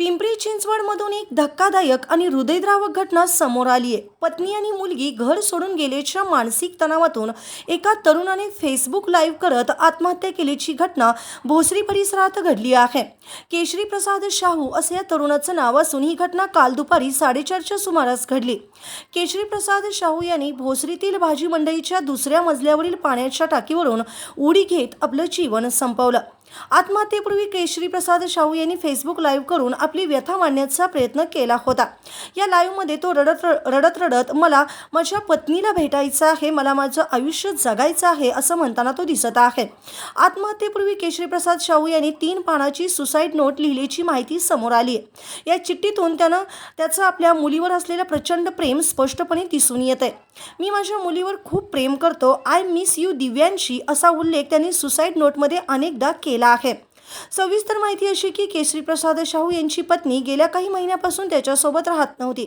पिंपरी चिंचवडमधून एक धक्कादायक आणि हृदयद्रावक घटना समोर आली आहे पत्नी आणि मुलगी घर सोडून गेल्याच्या मानसिक तणावातून एका तरुणाने फेसबुक लाईव्ह करत आत्महत्या केल्याची घटना भोसरी परिसरात घडली आहे. केशरी प्रसाद शाहू असे या तरुणाचं नाव असून ही घटना काल दुपारी साडेचारच्या सुमारास घडली. केशरी प्रसाद शाहू यांनी भोसरीतील भाजी मंडईच्या दुसऱ्या मजल्यावरील पाण्याच्या टाकीवरून उडी घेत आपलं जीवन संपवलं. आत्महत्येपूर्वी केशरी प्रसाद शाहू यांनी फेसबुक लाईव्ह करून आपली व्यथा मांडण्याचा प्रयत्न केला होता. या लाईव्हमध्ये तो रडत रडत रडत मला माझ्या पत्नीला भेटायचं आहे मला माझं आयुष्य जगायचं आहे असं म्हणताना तो दिसत आहे. आत्महत्येपूर्वी केशरी प्रसाद शाहू यांनी तीन पानाची सुसाईड नोट लिहिल्याची माहिती समोर आली आहे. या चिठ्ठीतून त्यानं त्याचं आपल्या मुलीवर असलेलं प्रचंड प्रेम स्पष्टपणे दिसून येत आहे मी माझ्या मुलीवर खूप प्रेम करतो. आय मिस यू दिव्यांशी असा उल्लेख त्यांनी सुसाईड नोटमध्ये अनेकदा केला आहे. सविस्तर माहिती अशी की केशरी प्रसाद शाहू यांची पत्नी गेल्या काही महिन्यापासून त्याच्यासोबत राहत नव्हती.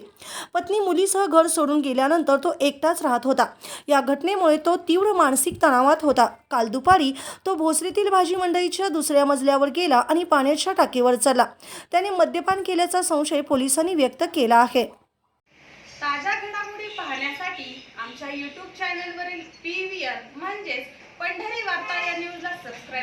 पत्नी मुलीसह घर सोडून गेल्यानंतर तो एकटाच राहत होता. या घटनेमुळे तो तीव्र मानसिक तणावात होता. काल दुपारी तो भोसरीतील भाजी मंडईच्या दुसऱ्या मजल्यावर गेला आणि पाण्याच्या टाकीवर चढला. त्याने मद्यपान केल्याचा संशय पोलिसांनी व्यक्त केला आहे. ताज्या घडामोडी पाहण्यासाठी आमच्या यूट्यूब चॅनलवरील पी व्ही आर म्हणजेच पंढरी वार्ता या न्यूजला सबस्क्राईब